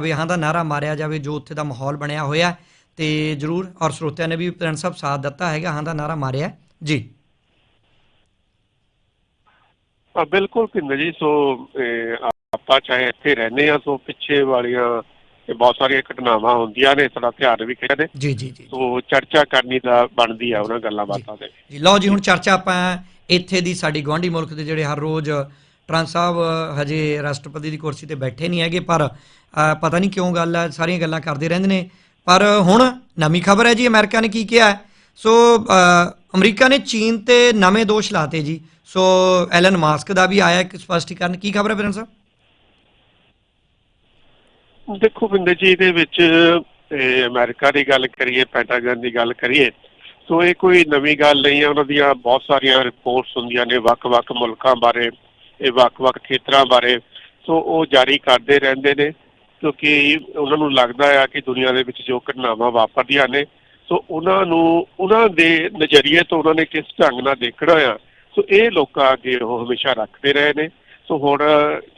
ਜਾਵੇ ਹਾਂ ਦਾ ਨਾਰਾ ਮਾਰਿਆ ਜਾਵੇ ਜੋ ਉੱਥੇ ਦਾ ਮਾਹੌਲ ਬਣਿਆ ਹੋਇਆ। ਤੇ ਜਰੂਰ ਔਰ ਸਰੋਤਿਆਂ ਨੇ ਵੀ ਪ੍ਰਧਾਨ ਸਾਹਿਬ ਸਾਥ ਦਿੱਤਾ ਹੈਗਾ ਹਾਂ ਦਾ ਨਾਰਾ ਮਾਰਿਆ। ਜੀ। ਬਿਲਕੁਲ ਪਿੰਦਰ ਜੀ ਸੋ ਆਪਾਂ ਚਾਹੇ ਇੱਥੇ ਰਹਿੰਦੇ ਆ ਸੋ ਪਿੱਛੇ ਵਾਲੀਆਂ ਇਹ ਬਹੁਤ ਸਾਰੀਆਂ ਘਟਨਾਵਾਂ ਹੁੰਦੀਆਂ ਨੇ ਸਾਡਾ ਧਿਆਨ ਵੀ ਖਿੱਚਦੇ ਜੀ ਜੀ ਜੀ। ਸੋ ਚਰਚਾ ਕਰਨੀ ਦਾ ਬਣਦੀ ਆ ਉਹਨਾਂ ਗੱਲਾਂ ਬਾਤਾਂ ਤੇ। ਜੀ ਲਓ ਜੀ ਹੁਣ ਚਰਚਾ ਆਪਾਂ ਇੱਥੇ ਦੀ ਸਾਡੀ ਗਵਾਂਢੀ ਮੁਲਕ ਦੇ ਜਿਹੜੇ ਹਰ ਰੋਜ਼ ਟਰਾਂਸ ਸਾਹਿਬ, ਹਜੇ ਰਾਸ਼ਟਰਪਤੀ ਦੀ ਕੁਰਸੀ ਤੇ ਬੈਠੇ ਨਹੀਂ ਹੈਗੇ, ਪਰ ਪਤਾ ਨਹੀਂ ਕਿਉਂ ਗੱਲ ਹੈ ਸਾਰੀਆਂ ਗੱਲਾਂ ਕਰਦੇ ਰਹਿੰਦੇ ਨੇ। ਪਰ ਹੁਣ ਨਵੀਂ ਖਬਰ ਹੈ ਜੀ, ਅਮਰੀਕਾ ਨੇ ਕੀ ਕਿਹਾ ਸੋ ਅਮਰੀਕਾ ਨੇ ਚੀਨ ਤੇ ਨਵੇਂ ਦੋਸ਼ ਲਾਤੇ ਜੀ। ਸੋ, ਐਲਨ ਮਾਸਕ ਦਾ ਵੀ ਆਇਆ ਇੱਕ ਸਪਸ਼ਟੀਕਰਨ। ਕੀ ਖਬਰ ਹੈ ਬਿਰਨ ਸਾਹਿਬ? ਦੇਖੋ ਬਿੰਦਰ ਜੀ, ਇਹਦੇ ਵਿੱਚ, ਇਹ ਅਮਰੀਕਾ ਦੀ ਗੱਲ ਕਰੀਏ, ਪੈਂਟਾਗਨ ਦੀ ਗੱਲ ਕਰੀਏ, ਸੋ ਇਹ ਕੋਈ ਨਵੀਂ ਗੱਲ ਨਹੀਂ ਹੈ। ਉਹਨਾਂ ਦੀਆਂ ਬਹੁਤ ਸਾਰੀਆਂ ਰਿਪੋਰਟਸ ਹੁੰਦੀਆਂ ਨੇ, ਵੱਖ-ਵੱਖ ਮੁਲਕਾਂ ਬਾਰੇ। ਇਹ ਵੱਖ-ਵੱਖ ਖੇਤਰਾਂ ਬਾਰੇ। ਸੋ ਉਹ ਜਾਰੀ ਕਰਦੇ ਰਹਿੰਦੇ ਨੇ, ਕਿਉਂਕਿ ਉਹਨਾਂ ਨੂੰ ਲੱਗਦਾ ਆ ਕਿ ਦੁਨੀਆ ਦੇ ਵਿੱਚ ਜੋ ਘਟਨਾਵਾਂ ਵਾਪਰਦੀਆਂ ਨੇ, ਸੋ ਉਹਨਾਂ ਨੂੰ, ਉਹਨਾਂ ਦੇ ਨਜ਼ਰੀਏ ਤੋਂ ਉਹਨਾਂ ਨੇ ਕਿਸ ਢੰਗ ਨਾਲ ਦੇਖਣਾ ਆ। ਸੋ ਇਹ ਲੋਕਾਂ ਅੱਗੇ ਉਹ ਹਮੇਸ਼ਾ ਰੱਖਦੇ ਰਹੇ ਨੇ। ਸੋ ਹੁਣ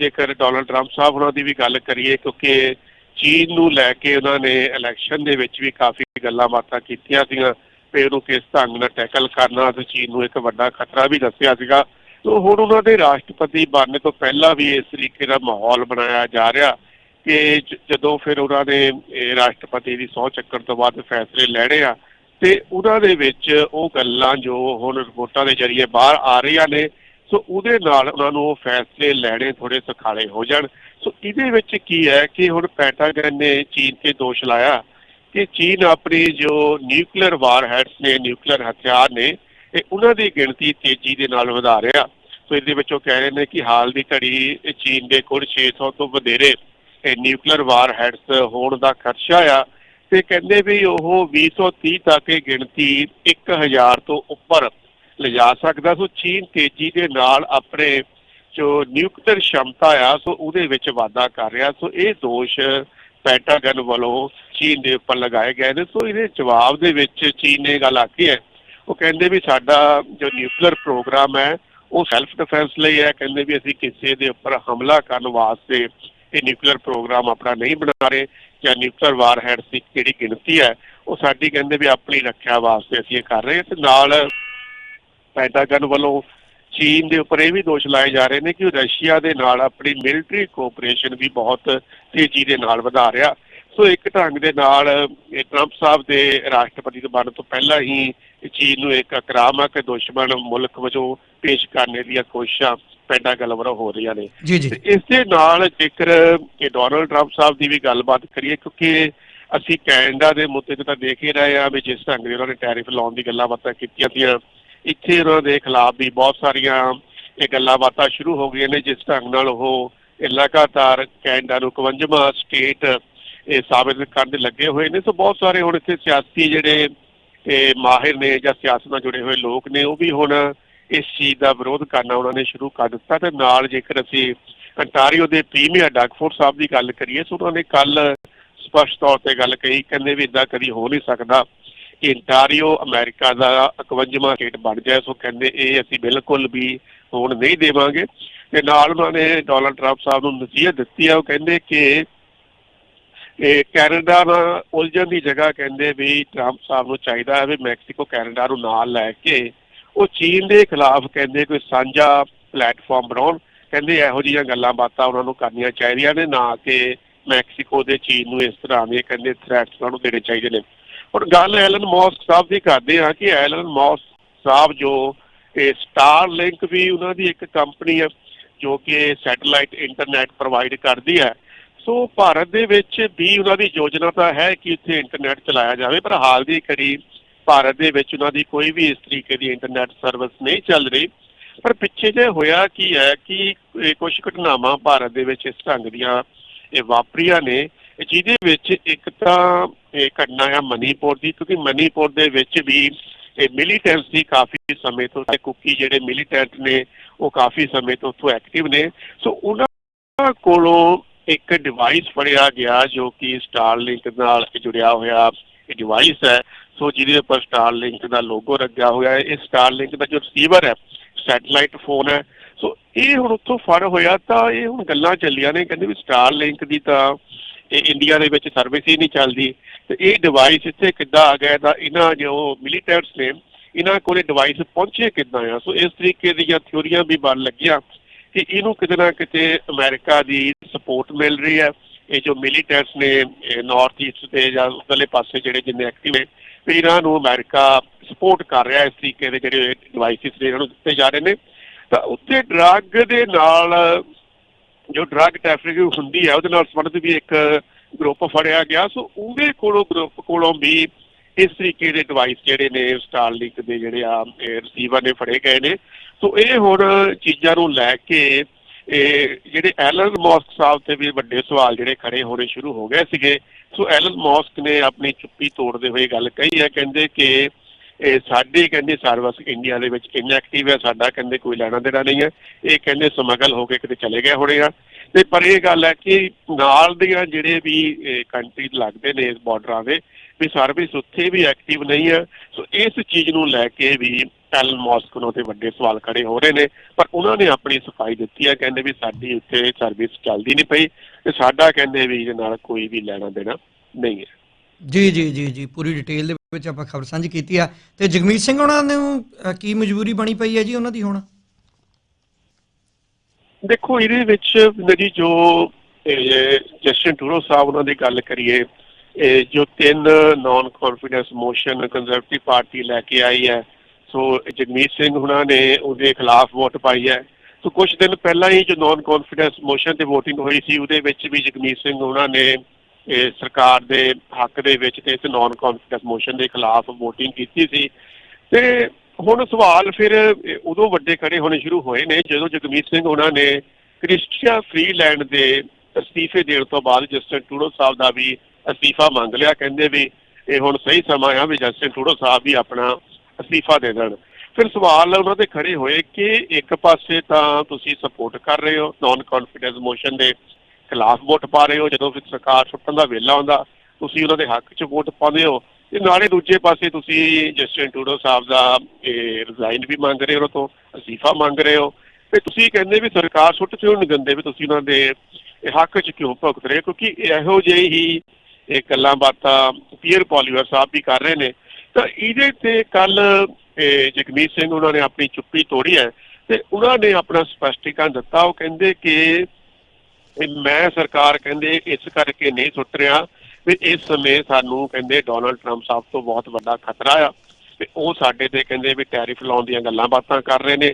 ਜੇਕਰ ਡੋਨਲਡ ਟਰੰਪ ਸਾਹਿਬ ਉਹਨਾਂ ਦੀ ਵੀ ਗੱਲ ਕਰੀਏ, ਕਿਉਂਕਿ ਚੀਨ ਨੂੰ ਲੈ ਕੇ ਉਹਨਾਂ ਨੇ ਇਲੈਕਸ਼ਨ ਦੇ ਵਿੱਚ ਵੀ ਕਾਫੀ ਗੱਲਾਂ ਬਾਤਾਂ ਕੀਤੀਆਂ ਸੀਗੀਆਂ, ਤੇ ਉਹਨੂੰ ਕਿਸ ਢੰਗ ਨਾਲ ਟੈਕਲ ਕਰਨਾ, ਤੇ ਚੀਨ ਨੂੰ ਇੱਕ ਵੱਡਾ ਖਤਰਾ ਵੀ ਦੱਸਿਆ ਸੀਗਾ। ਸੋ ਹੁਣ ਉਹਨਾਂ ਦੇ ਰਾਸ਼ਟਰਪਤੀ ਬਣਨ ਤੋਂ ਪਹਿਲਾਂ ਵੀ ਇਸ ਤਰੀਕੇ ਦਾ ਮਾਹੌਲ ਬਣਾਇਆ ਜਾ ਰਿਹਾ ਕਿ ਜਦੋਂ ਫਿਰ ਉਹਨਾਂ ਨੇ ਰਾਸ਼ਟਰਪਤੀ ਦੀ ਸਹੁੰ ਚੱਕਣ ਤੋਂ ਬਾਅਦ ਫੈਸਲੇ ਲੈਣੇ ਆ, ਤੇ ਉਹਨਾਂ ਦੇ ਵਿੱਚ ਉਹ ਗੱਲਾਂ ਜੋ ਹੁਣ ਰਿਪੋਰਟਾਂ ਦੇ ਜ਼ਰੀਏ ਬਾਹਰ ਆ ਰਹੀਆਂ ਨੇ, ਸੋ ਉਹਦੇ ਨਾਲ ਉਹਨਾਂ ਨੂੰ ਉਹ ਫੈਸਲੇ ਲੈਣੇ ਥੋੜੇ ਸੁਖਾਲੇ ਹੋ ਜਾਣ। ਸੋ ਇਹਦੇ ਵਿੱਚ ਕੀ ਹੈ ਕਿ ਹੁਣ ਪੈਂਟਾਗਨ ਨੇ ਚੀਨ ਤੇ ਦੋਸ਼ ਲਾਇਆ ਕਿ ਚੀਨ ਆਪਣੀ ਜੋ ਨਿਊਕਲੀਅਰ ਵਾਰਹੈਡਸ ਨੇ, ਨਿਊਕਲੀਅਰ ਹਥਿਆਰ ਨੇ ਇਹ ਉਹਨਾਂ ਦੀ ਗਿਣਤੀ ਤੇਜ਼ੀ ਦੇ ਨਾਲ ਵਧਾ ਰਿਹਾ। ਸੋ ਇਹਦੇ ਵਿੱਚ ਉਹ ਕਹਿ ਰਹੇ ਨੇ ਕਿ ਹਾਲ ਦੀ ਘੜੀ ਚੀਨ ਦੇ ਕੋਲ 600 ਤੋਂ ਵਧੇਰੇ ਨਿਊਕਲੀਅਰ ਵਾਰ ਹੈਡਸ ਹੋਣ ਦਾ ਖਰਚਾ ਆ ਤੇ ਕਹਿੰਦੇ ਵੀ ਉਹ 2030 ਤੱਕ ਇਹ ਗਿਣਤੀ 1000 ਤੋਂ ਉੱਪਰ ਲਿਜਾ ਸਕਦਾ। ਸੋ ਚੀਨ ਤੇਜ਼ੀ ਦੇ ਨਾਲ ਆਪਣੇ ਜੋ ਨਿਊਕਲੀਅਰ ਸ਼ਮਤਾ ਆ, ਸੋ ਉਹਦੇ ਵਿੱਚ ਵਾਧਾ ਕਰ ਰਿਹਾ। ਸੋ ਇਹ ਦੋਸ਼ ਪੈਂਟਾਗਨ ਵੱਲੋਂ ਚੀਨ ਦੇ ਉੱਪਰ ਲਗਾਏ ਗਏ ਨੇ। ਸੋ ਇਹਦੇ ਜਵਾਬ ਦੇ ਵਿੱਚ ਚੀਨ ਨੇ ਗੱਲ ਆਖੀ ਹੈ ਉਹ ਕਹਿੰਦੇ ਵੀ ਸਾਡਾ ਜੋ ਨਿਊਕਲੀਅਰ ਪ੍ਰੋਗਰਾਮ ਹੈ, ਉਹ ਸੈਲਫ ਡਿਫੈਂਸ ਲਈ ਹੈ। ਕਹਿੰਦੇ ਵੀ ਅਸੀਂ ਕਿਸੇ ਦੇ ਉੱਪਰ ਹਮਲਾ ਕਰਨ ਵਾਸਤੇ ਇਹ ਨਿਊਕਲੀਅਰ ਪ੍ਰੋਗਰਾਮ ਆਪਣਾ ਨਹੀਂ ਬਣਾ ਰਹੇ ਜਾਂ ਨਿਊਕਲੀਅਰ ਵਾਰ ਵਾਰਹੈਡਸ ਦੀ ਕਿਹੜੀ ਗਿਣਤੀ ਹੈ, ਉਹ ਸਾਡੀ ਕਹਿੰਦੇ ਵੀ ਆਪਣੀ ਰੱਖਿਆ ਵਾਸਤੇ ਅਸੀਂ ਇਹ ਕਰ ਰਹੇ ਹਾਂ। ਤੇ ਨਾਲ ਪੈਂਟਾਗਨ ਵੱਲੋਂ ਚੀਨ ਦੇ ਉੱਪਰ ਇਹ ਵੀ ਦੋਸ਼ ਲਾਏ ਜਾ ਰਹੇ ਨੇ ਕਿ ਉਹ ਰਸ਼ੀਆ ਦੇ ਨਾਲ ਆਪਣੀ ਮਿਲਟਰੀ ਕੋਆਪਰੇਸ਼ਨ ਵੀ ਬਹੁਤ ਤੇਜ਼ੀ ਦੇ ਨਾਲ ਵਧਾ ਰਿਹਾ। ਸੋ ਇੱਕ ਢੰਗ ਦੇ ਨਾਲ ਇਹ ਟਰੰਪ ਸਾਹਿਬ ਦੇ ਰਾਸ਼ਟਰਪਤੀ ਤੋਂ ਬਣਨ ਤੋਂ ਪਹਿਲਾਂ ਹੀ ਚੀਨ ਨੂੰ ਇੱਕ ਆਕਰਾਮਕ ਦੁਸ਼ਮਣ ਮੁਲਕ ਵਜੋਂ ਪੇਸ਼ ਕਰਨ ਦੀਆਂ ਕੋਸ਼ਿਸ਼ਾਂ ਪੈਂਟਾਗਨ ਵੱਲੋਂ ਹੋ ਰਹੀਆਂ ਨੇ। ਇਸ ਦੇ ਨਾਲ ਜੇਕਰ ਇਹ ਡੋਨਲਡ ਟਰੰਪ ਸਾਹਿਬ ਦੀ ਵੀ ਗੱਲਬਾਤ ਕਰੀਏ ਕਿਉਂਕਿ ਅਸੀਂ ਕੈਨੇਡਾ ਦੇ ਮੁੱਦੇ ਤੇ ਤਾਂ ਦੇਖ ਹੀ ਰਹੇ ਆ ਵੀ ਜਿਸ ਢੰਗ ਦੇ ਉਹਨਾਂ ਨੇ ਟੈਰਿਫ ਲਾਉਣ ਦੀ ਗੱਲਾਂ ਬਾਤਾਂ ਕੀਤੀਆਂ ਸੀਆਂ ਇੱਥੇ ਉਹਨਾਂ ਦੇ ਖਿਲਾਫ ਵੀ ਬਹੁਤ ਸਾਰੀਆਂ ਇਹ ਗੱਲਾਂ ਬਾਤਾਂ ਸ਼ੁਰੂ ਹੋ ਗਈਆਂ ਨੇ ਜਿਸ ਢੰਗ ਨਾਲ ਉਹ ਲਗਾਤਾਰ ਕੈਨੇਡਾ ਨੂੰ 51ਵਾਂ ਸਟੇਟ ਇਹ ਸਾਬਿਤ ਕਰਨ ਦੇ ਲੱਗੇ ਹੋਏ ਨੇ। ਸੋ ਬਹੁਤ ਸਾਰੇ ਹੁਣ ਇੱਥੇ ਸਿਆਸੀ ਜਿਹੜੇ ਇਹ ਮਾਹਿਰ ਨੇ ਜਾਂ ਸਿਆਸਤ ਨਾਲ ਜੁੜੇ ਹੋਏ ਲੋਕ ਨੇ, ਉਹ ਵੀ ਹੁਣ ਇਸ ਚੀਜ਼ ਦਾ ਵਿਰੋਧ ਕਰਨਾ ਉਹਨਾਂ ਨੇ ਸ਼ੁਰੂ ਕਰ ਦਿੱਤਾ ਤੇ ਨਾਲ ਜੇਕਰ ਅਸੀਂ ਅੰਟਾਰੀਓ ਦੇ ਪ੍ਰੀਮੀਅਰ ਡਾਕਫੋਰ ਸਾਹਿਬ ਦੀ ਗੱਲ ਕਰੀਏ, ਸੋ ਉਹਨਾਂ ਨੇ ਕੱਲ ਸਪਸ਼ਟ ਤੌਰ ਤੇ ਗੱਲ ਕਹੀ, ਕਹਿੰਦੇ ਵੀ ਇਦਾਂ ਕਦੀ ਹੋ ਨਹੀਂ ਸਕਦਾ ਕਿ ਅੰਟਾਰੀਓ ਅਮਰੀਕਾ ਦਾ 51ਵਾਂ ਸਟੇਟ ਬਣ ਜਾਏ। ਸੋ ਕਹਿੰਦੇ ਇਹ ਅਸੀਂ ਬਿਲਕੁਲ ਵੀ ਹੋਣ ਨਹੀਂ ਦੇਵਾਂਗੇ। ਤੇ ਨਾਲ ਉਹਨਾਂ ਨੇ ਡੋਨਲਡ ਟਰੰਪ ਸਾਹਿਬ ਨੂੰ ਨਸੀਹਤ ਦਿੱਤੀ ਹੈ ਉਹ ਕਹਿੰਦੇ ਕਿ ਇਹ ਕੈਨੇਡਾ ਨਾਲ ਉਲਝਣ ਦੀ ਜਗ੍ਹਾ ਕਹਿੰਦੇ ਵੀ ਟਰੰਪ ਸਾਹਿਬ ਨੂੰ ਚਾਹੀਦਾ ਹੈ ਵੀ ਮੈਕਸੀਕੋ ਕੈਨੇਡਾ ਨੂੰ ਨਾਲ ਲੈ ਕੇ ਉਹ ਚੀਨ ਦੇ ਖਿਲਾਫ ਕਹਿੰਦੇ ਕੋਈ ਸਾਂਝਾ ਪਲੇਟਫਾਰਮ ਬਣਾਉਣ, ਕਹਿੰਦੇ ਇਹੋ ਜਿਹੀਆਂ ਗੱਲਾਂ ਬਾਤਾਂ ਉਹਨਾਂ ਨੂੰ ਕਰਨੀਆਂ ਚਾਹੀਦੀਆਂ ਨੇ, ਨਾ ਕਿ ਮੈਕਸੀਕੋ ਦੇ ਚੀਨ ਨੂੰ ਇਸ ਤਰ੍ਹਾਂ ਦੇ ਕਹਿੰਦੇ ਥ੍ਰੈਟਸ ਉਹਨਾਂ ਨੂੰ ਦੇਣੇ ਚਾਹੀਦੇ ਨੇ। ਹੁਣ ਗੱਲ ਐਲਨ ਮੌਸਕ ਸਾਹਿਬ ਦੀ ਕਰਦੇ ਆ ਕਿ ਐਲਨ ਮੌਸਕ ਸਾਹਿਬ ਜੋ ਇਹ ਸਟਾਰ ਲਿੰਕ ਵੀ ਉਹਨਾਂ ਦੀ ਇੱਕ ਕੰਪਨੀ ਹੈ, ਜੋ ਕਿ ਸੈਟੇਲਾਈਟ ਇੰਟਰਨੈਟ ਪ੍ਰੋਵਾਈਡ ਕਰਦੀ ਹੈ ਸੋ ਭਾਰਤ ਦੇ ਵਿੱਚ ਵੀ ਉਹਨਾਂ ਦੀ ਯੋਜਨਾ ਤਾਂ ਹੈ ਕਿ ਉੱਥੇ ਇੰਟਰਨੈਟ ਚਲਾਇਆ ਜਾਵੇ, ਪਰ ਹਾਲ ਦੀ ਘੜੀ ਭਾਰਤ ਦੇ ਵਿੱਚ ਉਹਨਾਂ ਦੀ ਕੋਈ ਵੀ ਇਸ ਤਰੀਕੇ ਦੀ ਇੰਟਰਨੈਟ ਸਰਵਿਸ ਨਹੀਂ ਚੱਲ ਰਹੀ। ਪਰ ਪਿੱਛੇ ਜੇ ਹੋਇਆ ਕੀ ਹੈ ਕਿ ਕੁਝ ਘਟਨਾਵਾਂ ਭਾਰਤ ਦੇ ਵਿੱਚ ਇਸ ਢੰਗ ਦੀਆਂ ਇਹ ਵਾਪਰੀਆਂ ਨੇ, ਜਿਹਦੇ ਵਿੱਚ ਇੱਕ ਤਾਂ ਇਹ ਘਟਨਾ ਆ ਮਨੀਪੁਰ ਦੀ, ਕਿਉਂਕਿ ਮਨੀਪੁਰ ਦੇ ਵਿੱਚ ਵੀ ਇਹ ਮਿਲੀਟੈਂਟਸ ਦੀ ਕਾਫੀ ਸਮੇਂ ਤੋਂ ਤੇ ਕੁੱਕੀ ਜਿਹੜੇ ਮਿਲੀਟੈਂਟ ਨੇ, ਉਹ ਕਾਫੀ ਸਮੇਂ ਤੋਂ ਉੱਥੋਂ ਐਕਟਿਵ ਨੇ। ਸੋ ਉਹਨਾਂ ਕੋਲੋਂ ਇੱਕ ਡਿਵਾਈਸ ਫੜਿਆ ਗਿਆ ਜੋ ਕਿ ਸਟਾਰਲਿੰਕ ਨਾਲ ਜੁੜਿਆ ਹੋਇਆ ਇਹ ਡਿਵਾਈਸ ਹੈ। ਸੋ ਜਿਹਦੇ ਉੱਪਰ ਸਟਾਰਲਿੰਕ ਦਾ ਲੋਗੋ ਲੱਗਿਆ ਹੋਇਆ ਹੈ। ਇਹ ਸਟਾਰਲਿੰਕ ਦਾ ਜੋ ਰਿਸੀਵਰ ਹੈ ਸੈਟੇਲਾਈਟ ਫੋਨ ਹੈ। ਸੋ ਇਹ ਹੁਣ ਉੱਥੋਂ ਫੜ ਹੋਇਆ ਤਾਂ ਇਹ ਹੁਣ ਗੱਲਾਂ ਚੱਲੀਆਂ ਨੇ। ਕਹਿੰਦੇ ਵੀ ਸਟਾਰਲਿੰਕ ਦੀ ਤਾਂ ਇਹ ਇੰਡੀਆ ਦੇ ਵਿੱਚ ਸਰਵਿਸ ਹੀ ਨਹੀਂ ਚੱਲਦੀ। ਤੇ ਇਹ ਡਿਵਾਈਸ ਇੱਥੇ ਕਿੱਦਾਂ ਆ ਗਿਆ ਤਾਂ ਇਹਨਾਂ ਜੋ ਮਿਲੀਟੈਂਟਸ ਨੇ, ਇਹਨਾਂ ਕੋਲੇ ਡਿਵਾਈਸ ਪਹੁੰਚੇ ਕਿੱਦਾਂ ਆ? ਸੋ ਇਸ ਤਰੀਕੇ ਦੀਆਂ ਥਿਉਰੀਆਂ ਵੀ ਬਣ ਲੱਗੀਆਂ। ਕਿ ਇਹਨੂੰ ਕਿਤੇ ਨਾ ਕਿਤੇ ਅਮਰੀਕਾ ਦੀ ਸਪੋਰਟ ਮਿਲ ਰਹੀ ਹੈ। ਇਹ ਜੋ ਮਿਲੀਟੈਂਟਸ ਨੇ ਨਾਰਥ ਈਸਟ ਤੇ ਜਾਂ ਉਧਰਲੇ ਪਾਸੇ ਜਿਹੜੇ ਜਿੰਨੇ ਐਕਟਿਵ ਨੇ, ਵੀ ਇਹਨਾਂ ਨੂੰ ਅਮਰੀਕਾ ਸਪੋਰਟ ਕਰ ਰਿਹਾ ਇਸ ਤਰੀਕੇ ਦੇ ਜਿਹੜੇ ਡਿਵਾਈਸਿਸ ਨੇ, ਇਹਨਾਂ ਨੂੰ ਦਿੱਤੇ ਜਾ ਰਹੇ ਨੇ। ਤਾਂ ਉੱਥੇ ਡਰੱਗ ਦੇ ਨਾਲ, ਜੋ ਡਰੱਗ ਟ੍ਰੈਫਿਕਿੰਗ ਹੁੰਦੀ ਹੈ, ਉਹਦੇ ਨਾਲ ਸੰਬੰਧਿਤ ਵੀ ਇੱਕ ਗਰੁੱਪ ਫੜਿਆ ਗਿਆ। ਸੋ ਉਹਦੇ ਕੋਲੋਂ ਗਰੁੱਪ ਕੋਲੋਂ ਵੀ ਇਸ ਤਰੀਕੇ ਦੇ ਡਿਵਾਈਸ ਜਿਹੜੇ ਨੇ ਸਟਾਰਲਿੰਕ ਦੇ ਜਿਹੜੇ ਆ ਰਿਸੀਵਰ ਨੇ ਫੜੇ ਗਏ ਨੇ। ਸੋ ਇਹ ਹੁਣ ਚੀਜ਼ਾਂ ਨੂੰ ਲੈ ਕੇ, ਇਹ ਜਿਹੜੇ ਐਲਨ ਮੌਸਕ ਸਾਹਿਬ ਤੇ ਵੀ ਵੱਡੇ ਸਵਾਲ ਜਿਹੜੇ ਖੜੇ ਹੋਣੇ ਸ਼ੁਰੂ ਹੋ ਗਏ ਸੀਗੇ। ਸੋ ਐਲਨ ਮੌਸਕ ਨੇ ਆਪਣੀ ਚੁੱਪੀ ਤੋੜਦੇ ਹੋਏ ਗੱਲ ਕਹੀ ਹੈ, ਕਹਿੰਦੇ ਕਿ ਇਹ ਸਾਡੇ, ਕਹਿੰਦੇ ਸਰਵਿਸ ਇੰਡੀਆ ਦੇ ਵਿੱਚ ਇਨਐਕਟਿਵ ਹੈ, ਸਾਡਾ ਕਹਿੰਦੇ ਕੋਈ ਲੈਣਾ ਦੇਣਾ ਨਹੀਂ ਹੈ। ਇਹ ਕਹਿੰਦੇ ਸਮਗਲ ਹੋ ਕੇ ਕਿਤੇ ਚਲੇ ਗਏ ਹੋਣੇ ਆ। ਤੇ ਪਰ ਇਹ ਗੱਲ ਹੈ ਕਿ ਨਾਲ ਦੀਆਂ ਜਿਹੜੇ ਵੀ ਕੰਟਰੀ ਲੱਗਦੇ ਨੇ ਇਸ ਬਾਰਡਰਾਂ ਦੇ ਵੀ ਸਰਵਿਸ ਉੱਥੇ ਵੀ ਐਕਟਿਵ ਨਹੀਂ ਹੈ। ਸੋ ਇਸ ਚੀਜ਼ ਨੂੰ ਲੈ ਕੇ ਵੀ ਐਲਨ ਮੌਸਕ ਨੂੰ ਤੇ ਵੱਡੇ ਸਵਾਲ ਖੜੇ ਹੋ ਰਹੇ ਨੇ। ਪਰ ਉਹਨਾਂ ਨੇ ਆਪਣੀ ਸਫ਼ਾਈ ਦਿੱਤੀ ਹੈ। ਕਹਿੰਦੇ ਵੀ ਸਾਡੀ ਉੱਥੇ ਸਰਵਿਸ ਚੱਲਦੀ ਨਹੀਂ ਪਈ ਤੇ ਸਾਡਾ ਕਹਿੰਦੇ ਵੀ ਇਹਦੇ ਨਾਲ ਕੋਈ ਵੀ ਲੈਣਾ ਦੇਣਾ ਨਹੀਂ ਹੈ। ਜੀ ਜੀ ਜੀ ਜੀ। ਪੂਰੀ ਡਿਟੇਲ ਦੇ ਵਿੱਚ ਆਪਾਂ ਖਬਰ ਸਾਂਝੀ ਕੀਤੀ ਆ। ਤੇ ਜਗਮੀਤ ਸਿੰਘ ਉਹਨਾਂ ਨੂੰ ਕੀ ਮਜਬੂਰੀ ਬਣੀ ਪਈ ਹੈ ਜੀ ਉਹਨਾਂ ਦੀ ਹੁਣ? ਦੇਖੋ ਇਹਦੇ ਵਿੱਚ ਜੋ ਇਹ ਜਸਟਿਨ ਟੂਰੋ ਸਾਹਿਬ ਉਹਨਾਂ ਦੀ ਗੱਲ ਕਰੀਏ ਇਹ ਜੋ ਤਿੰਨ non confidence motion conservative party ਲੈ ਕੇ ਆਈ ਹੈ, ਸੋ ਜਗਮੀਤ ਸਿੰਘ ਹੁਣਾਂ ਨੇ ਉਹਦੇ ਖਿਲਾਫ ਵੋਟ ਪਾਈ ਹੈ। ਸੋ ਕੁਝ ਦਿਨ ਪਹਿਲਾਂ ਹੀ ਜੋ ਨਾਨ ਕੌਨਫੀਡੈਂਸ ਮੋਸ਼ਨ ਤੇ VOTING ਹੋਈ ਸੀ, ਉਹਦੇ ਵਿੱਚ ਵੀ ਜਗਮੀਤ ਸਿੰਘ ਉਹਨਾਂ ਨੇ ਸਰਕਾਰ ਦੇ ਹੱਕ ਦੇ ਵਿੱਚ ਤੇ ਇਸ ਨਾਨ ਕੌਨਫੀਡੈਂਸ ਮੋਸ਼ਨ ਦੇ ਖਿਲਾਫ VOTING ਕੀਤੀ ਸੀ। ਤੇ ਹੁਣ ਸਵਾਲ ਫਿਰ ਉਦੋਂ ਵੱਡੇ ਖੜੇ ਹੋਣੇ ਸ਼ੁਰੂ ਹੋਏ ਨੇ, ਜਦੋਂ ਜਗਮੀਤ ਸਿੰਘ ਉਹਨਾਂ ਨੇ ਕ੍ਰਿਸਟੀਆ ਫਰੀਲੈਂਡ ਦੇ ਅਸਤੀਫੇ ਦੇਣ ਤੋਂ ਬਾਅਦ ਜਸਟਿਨ ਟੂਡੋ ਸਾਹਿਬ ਦਾ ਵੀ ਅਸਤੀਫਾ ਮੰਗ ਲਿਆ, ਕਹਿੰਦੇ ਵੀ ਇਹ ਹੁਣ ਸਹੀ ਸਮਾਂ ਆ ਵੀ ਜਸਟਿਨ ਟੂਡੋ ਸਾਹਿਬ ਵੀ ਆਪਣਾ ਅਸਤੀਫਾ ਦੇ ਦੇਣ ਫਿਰ ਸਵਾਲ ਉਹਨਾਂ ਦੇ ਖੜੇ ਹੋਏ ਕਿ ਇੱਕ ਪਾਸੇ ਤਾਂ ਤੁਸੀਂ ਸਪੋਰਟ ਕਰ ਰਹੇ ਹੋ ਨਾਨ ਕੌਨਫੀਡੈਂਸ ਮੋਸ਼ਨ ਦੇ ਖਿਲਾਫ ਵੋਟ ਪਾ ਰਹੇ ਹੋ, ਜਦੋਂ ਫਿਰ ਸਰਕਾਰ ਛੁੱਟਣ ਦਾ ਵੇਲਾ ਆਉਂਦਾ ਤੁਸੀਂ ਉਹਨਾਂ ਦੇ ਹੱਕ 'ਚ ਵੋਟ ਪਾਉਂਦੇ ਹੋ ਤੇ ਨਾਲੇ ਦੂਜੇ ਪਾਸੇ ਤੁਸੀਂ ਜਸਟਿਨ ਟੂਡੋ ਸਾਹਿਬ ਦਾ ਇਹ ਰਿਜ਼ਾਈਨ ਵੀ ਮੰਗ ਰਹੇ ਹੋ, ਉਹਨਾਂ ਤੋਂ ਅਸਤੀਫਾ ਮੰਗ ਰਹੇ ਹੋ ਤੇ ਤੁਸੀਂ ਕਹਿੰਦੇ ਵੀ ਸਰਕਾਰ ਸੁੱਟ ਕਿਉਂ ਨਹੀਂ ਦਿੰਦੇ ਵੀ ਤੁਸੀਂ ਉਹਨਾਂ ਦੇ ਹੱਕ 'ਚ ਕਿਉਂ ਭੁਗਤ ਰਹੇ ਹੋ? ਕਿਉਂਕਿ ਇਹੋ ਜਿਹੇ ਹੀ ਇਹ ਗੱਲਾਂ ਬਾਤਾਂ ਪੀਅਰ ਪੋਲੀਵਰ ਸਾਹਿਬ ਵੀ ਕਰ ਰਹੇ ਨੇ। ਤਾਂ ਇਹਦੇ ਤੇ ਕੱਲ ਜਗਮੀਤ ਸਿੰਘ ਉਹਨਾਂ ਨੇ ਆਪਣੀ ਚੁੱਪੀ ਤੋੜੀ ਹੈ ਤੇ ਉਹਨਾਂ ਨੇ ਆਪਣਾ ਸਪਸ਼ਟੀਕਰਨ ਦਿੱਤਾ। ਉਹ ਕਹਿੰਦੇ ਕਿ ਮੈਂ ਸਰਕਾਰ ਕਹਿੰਦੇ ਇਸ ਕਰਕੇ ਨਹੀਂ ਸੁੱਟ ਰਿਹਾ ਵੀ ਇਸ ਸਮੇਂ ਸਾਨੂੰ ਕਹਿੰਦੇ ਡੋਨਲਡ ਟਰੰਪ ਸਾਹਿਬ ਤੋਂ ਬਹੁਤ ਵੱਡਾ ਖਤਰਾ ਆ। ਤੇ ਉਹ ਸਾਡੇ ਤੇ ਕਹਿੰਦੇ ਵੀ ਟੈਰਿਫ ਲਾਉਣ ਦੀਆਂ ਗੱਲਾਂ ਬਾਤਾਂ ਕਰ ਰਹੇ ਨੇ।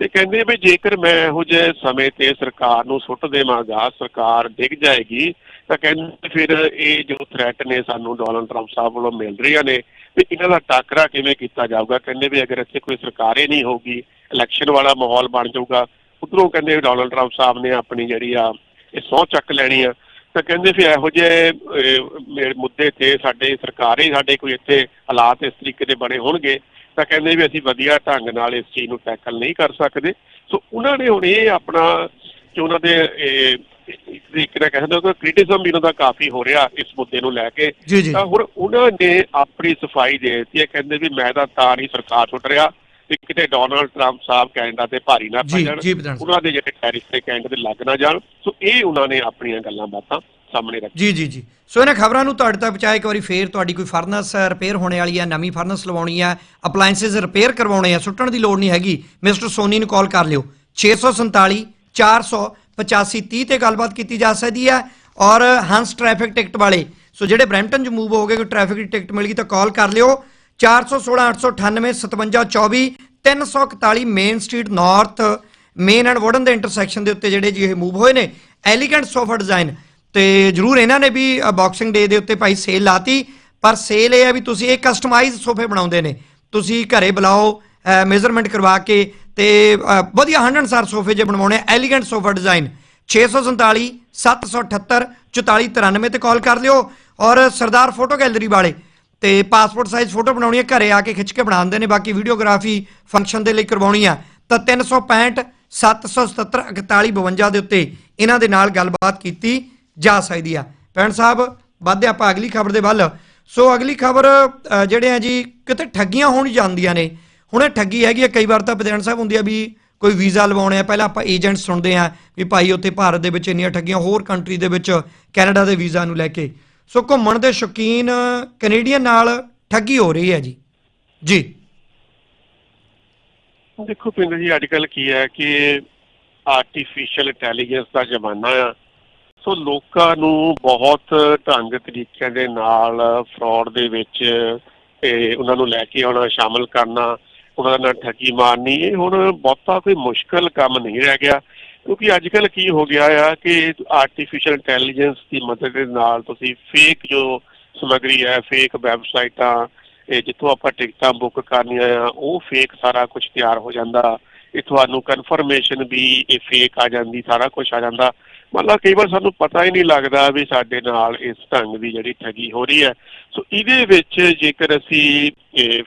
ਤੇ ਕਹਿੰਦੇ ਵੀ ਜੇਕਰ ਮੈਂ ਇਹੋ ਜਿਹੇ ਸਮੇਂ ਤੇ ਸਰਕਾਰ ਨੂੰ ਸੁੱਟ ਦੇਵਾਂਗਾ, ਸਰਕਾਰ ਡਿੱਗ ਜਾਏਗੀ, ਤਾਂ ਕਹਿੰਦੇ ਫਿਰ ਇਹ ਜੋ ਥ੍ਰੈਟ ਨੇ ਸਾਨੂੰ ਡੋਨਲਡ ਟਰੰਪ ਸਾਹਿਬ ਵੱਲੋਂ ਮਿਲ ਰਹੀਆਂ ਨੇ, ਵੀ ਇਹਨਾਂ ਦਾ ਟਾਕਰਾ ਕਿਵੇਂ ਕੀਤਾ ਜਾਊਗਾ? ਕਹਿੰਦੇ ਵੀ ਅਗਰ ਇੱਥੇ ਕੋਈ ਸਰਕਾਰ ਹੀ ਨਹੀਂ ਹੋਊਗੀ ਇਲੈਕਸ਼ਨ ਵਾਲਾ ਮਾਹੌਲ ਬਣ ਜਾਊਗਾ, ਉਧਰੋਂ ਕਹਿੰਦੇ ਵੀ ਡੋਨਲਡ ਟਰੰਪ ਸਾਹਿਬ ਨੇ ਆਪਣੀ ਜਿਹੜੀ ਆ, ਇਹ ਸਹੁੰ ਚੱਕ ਲੈਣੀ ਆ। ਤਾਂ ਕਹਿੰਦੇ ਫਿਰ ਇਹੋ ਜਿਹੇ ਮੁੱਦੇ ਤੇ ਸਾਡੇ ਸਰਕਾਰ ਸਾਡੇ ਕੋਈ ਇੱਥੇ ਹਾਲਾਤ ਇਸ ਤਰੀਕੇ ਦੇ ਬਣੇ ਹੋਣਗੇ। ਤਾਂ ਕਹਿੰਦੇ ਵੀ ਅਸੀਂ ਵਧੀਆ ਢੰਗ ਨਾਲ ਇਸ ਚੀਜ਼ ਨੂੰ ਟੈਕਲ ਨਹੀਂ ਕਰ ਸਕਦੇ। ਸੋ ਉਹਨਾਂ ਨੇ ਹੁਣ ਇਹ ਆਪਣਾ ਜੋ ਉਹਨਾਂ ਦੇ ਤਰੀਕੇ ਨਾਲ ਕਹਿੰਦੇ ਕਿ ਕ੍ਰਿਟਿਸਿਜ਼ਮ ਵੀ ਉਹਨਾਂ ਦਾ ਕਾਫੀ ਹੋ ਰਿਹਾ ਇਸ ਮੁੱਦੇ ਨੂੰ ਲੈ ਕੇ। ਤਾਂ ਹੁਣ ਉਹਨਾਂ ਨੇ ਆਪਣੀ ਸਫ਼ਾਈ ਦੇ ਦਿੱਤੀ ਹੈ। ਕਹਿੰਦੇ ਵੀ ਮੈਂ ਤਾਂ ਤਾਂ ਨਹੀਂ ਸਰਕਾਰ ਛੁੱਟ ਰਿਹਾ ਵੀ ਕਿਤੇ ਡੋਨਲਡ ਟਰੰਪ ਸਾਹਿਬ ਕੈਨੇਡਾ ਤੇ ਭਾਰੀ ਨਾ ਪੈ ਜਾਣ। ਉਹਨਾਂ ਦੇ ਜਿਹੜੇ ਟੈਰਿਫ ਤੇ ਕੈਨੇਡਾ ਦੇ ਲੱਗ ਨਾ ਜਾਣ। ਸੋ ਇਹ ਉਹਨਾਂ ਨੇ ਆਪਣੀਆਂ ਗੱਲਾਂ ਬਾਤਾਂ ਸਾਹਮਣੇ ਰੱਖੀਆਂ ਜੀ ਜੀ ਜੀ। ਸੋ ਇਹਨਾਂ ਖਬਰਾਂ ਨੂੰ ਤੁਹਾਡੇ ਤੱਕ ਪਹੁੰਚਾਇਆ, ਇੱਕ ਵਾਰੀ ਫੇਰ ਤੁਹਾਡੀ ਕੋਈ ਫਰਨਸ ਰਿਪੇਅਰ ਹੋਣੇ ਵਾਲੀ ਹੈ, ਨਵੀਂ ਫਰਨਸ ਲਵਾਉਣੀ ਹੈ ਅਪਲਾਈਐਂਸਸ ਰਿਪੇਅਰ ਕਰਵਾਉਣੇ ਆ ਸੁੱਟਣ ਦੀ ਲੋੜ ਨਹੀਂ ਹੈਗੀ। ਮਿਸਟਰ ਸੋਨੀ ਨੂੰ ਕਾਲ ਕਰ ਲਿਓ। 647 485 30 ਤੇ ਗੱਲਬਾਤ ਕੀਤੀ ਜਾ ਸਕਦੀ ਹੈ। ਔਰ ਹੰਸ ਟ੍ਰੈਫਿਕ ਟਿਕਟ ਵਾਲੇ, ਸੋ ਜਿਹੜੇ ਬ੍ਰੈਂਪਟਨ ਚ ਮੂਵ ਹੋ ਗਏ, ਕੋਈ ਟ੍ਰੈਫਿਕ ਦੀ ਟਿਕਟ ਮਿਲ ਗਈ ਤਾਂ ਕਾਲ ਕਰ ਲਿਓ। 416 898 5724 341 Main Street North Main and Wooden ਦੇ ਇੰਟਰਸੈਕਸ਼ਨ ਦੇ ਉੱਤੇ ਜਿਹੜੇ ਜੀ ਇਹ ਮੂਵ ਹੋਏ ਨੇ ਐਲੀਗੈਂਟ ਸੋਫਾ ਡਿਜ਼ਾਈਨ ਤੇ ਜਰੂਰ ਇਹਨਾਂ ਨੇ ਵੀ ਬਾਕਸਿੰਗ ਡੇ ਦੇ ਉੱਤੇ ਭਾਈ ਸੇਲ ਲਾਤੀ। ਪਰ ਸੇਲ ਇਹ ਹੈ ਵੀ ਤੁਸੀਂ ਇਹ ਕਸਟਮਾਈਜ਼ ਸੋਫੇ ਬਣਾਉਂਦੇ ਨੇ। ਤੁਸੀਂ ਘਰੇ ਬੁਲਾਓ ਮੇਜ਼ਰਮੈਂਟ ਕਰਵਾ ਕੇ ਤੇ ਅ, ਵਧੀਆ ਹੰਡਨਸਾਰ ਸੋਫੇ ਜੇ ਬਣਵਾਉਣੇ ਐਲੀਗੈਂਟ ਸੋਫਾ ਡਿਜ਼ਾਈਨ 647 778 4493 ਤੇ ਕਾਲ ਕਰ ਲਿਓ। ਔਰ ਸਰਦਾਰ ਫੋਟੋ ਗੈਲਰੀ ਵਾਲੇ ਤੇ ਪਾਸਪੋਰਟ ਸਾਈਜ਼ ਫੋਟੋ ਬਣਾਉਣੀ ਹੈ ਘਰੇ ਆ ਕੇ ਖਿੱਚ ਕੇ ਬਣਾਉਂਦੇ ਨੇ। ਬਾਕੀ ਵੀਡੀਓਗ੍ਰਾਫੀ ਫੰਕਸ਼ਨ ਦੇ ਲਈ ਕਰਵਾਉਣੀ ਆ। ਤਾਂ 365 777 4152 ਦੇ ਉੱਤੇ ਇਹਨਾਂ ਦੇ ਨਾਲ ਗੱਲਬਾਤ ਕੀਤੀ। ਜਾ ਸਕਦੀ ਆ। ਭੈਣ ਸਾਹਿਬ, ਵੱਧਦੇ ਆਪਾਂ ਅਗਲੀ ਖਬਰ ਦੇ ਵੱਲ। ਸੋ ਅਗਲੀ ਖਬਰ ਜਿਹੜੇ ਆ ਜੀ, ਕਿਤੇ ਠੱਗੀਆਂ ਹੋਣ ਜਾਂਦੀਆਂ ਨੇ। ਹੁਣ ਇਹ ਠੱਗੀ ਹੈਗੀ ਆ, ਕਈ ਵਾਰ ਤਾਂ ਪਧਿਆਨ ਸਾਹਿਬ ਹੁੰਦੀ ਆ ਵੀ ਕੋਈ ਵੀਜ਼ਾ ਲਵਾਉਣੇ ਆ ਪਹਿਲਾਂ ਆਪਾਂ ਏਜੰਟ ਸੁਣਦੇ ਆ ਵੀ ਭਾਈ ਉੱਥੇ ਭਾਰਤ ਦੇ ਵਿੱਚ ਇੰਨੀਆਂ ਠੱਗੀਆਂ, ਹੋਰ ਕੰਟਰੀ ਦੇ ਵਿੱਚ ਕੈਨੇਡਾ ਦੇ ਵੀਜ਼ਾ ਨੂੰ ਲੈ ਕੇ। ਸੋ ਘੁੰਮਣ ਦੇ ਸ਼ੌਕੀਨ ਕੈਨੇਡੀਅਨ ਨਾਲ ਠੱਗੀ ਹੋ ਰਹੀ ਹੈ ਜੀ। ਜੀ। ਦੇਖੋ ਪਿੰਡ ਜੀ, ਅੱਜ ਕੱਲ ਕੀ ਹੈ ਕਿ ਆਰਟੀਫੀਸ਼ੀਅਲ ਇੰਟੈਲੀਜੈਂਸ ਦਾ ਜ਼ਮਾਨਾ ਆ। ਸੋ ਲੋਕਾਂ ਨੂੰ ਬਹੁਤ ਢੰਗ ਤਰੀਕਿਆਂ ਦੇ ਨਾਲ ਫਰਾਡ ਦੇ ਵਿੱਚ ਇਹ ਉਹਨਾਂ ਨੂੰ ਲੈ ਕੇ ਆਉਣਾ ਸ਼ਾਮਲ ਕਰਨਾ, ਉਹਨਾਂ ਨਾਲ ਠੱਗੀ ਮਾਰਨੀ, ਇਹ ਹੁਣ ਬਹੁਤਾ ਕੋਈ ਮੁਸ਼ਕਲ ਕੰਮ ਨਹੀਂ ਰਹਿ ਗਿਆ। ਕਿਉਂਕਿ ਅੱਜ ਕੱਲ ਕੀ ਹੋ ਗਿਆ ਆ ਕਿ ਆਰਟੀਫੀਸ਼ੀਅਲ ਇੰਟੈਲੀਜੈਂਸ ਦੀ ਮਦਦ ਦੇ ਨਾਲ ਤੁਸੀਂ ਫੇਕ ਜੋ ਸਮੱਗਰੀ ਹੈ ਫੇਕ ਵੈਬਸਾਈਟਾਂ ਇਹ ਜਿੱਥੋਂ ਆਪਾਂ ਟਿਕਟਾਂ ਬੁੱਕ ਕਰਨੀਆਂ ਆ, ਉਹ ਫੇਕ ਸਾਰਾ ਕੁਝ ਤਿਆਰ ਹੋ ਜਾਂਦਾ। ਇਹ ਤੁਹਾਨੂੰ ਕਨਫਰਮੇਸ਼ਨ ਵੀ ਇਹ ਫੇਕ ਆ ਜਾਂਦੀ, ਸਾਰਾ ਕੁਝ ਆ ਜਾਂਦਾ। ਮਤਲਬ ਕਈ ਵਾਰ ਸਾਨੂੰ ਪਤਾ ਹੀ ਨਹੀਂ ਲੱਗਦਾ ਵੀ ਸਾਡੇ ਨਾਲ ਇਸ ਢੰਗ ਦੀ ਜਿਹੜੀ ਠੱਗੀ ਹੋ ਰਹੀ ਹੈ। ਸੋ ਇਹਦੇ ਵਿੱਚ ਜੇਕਰ ਅਸੀਂ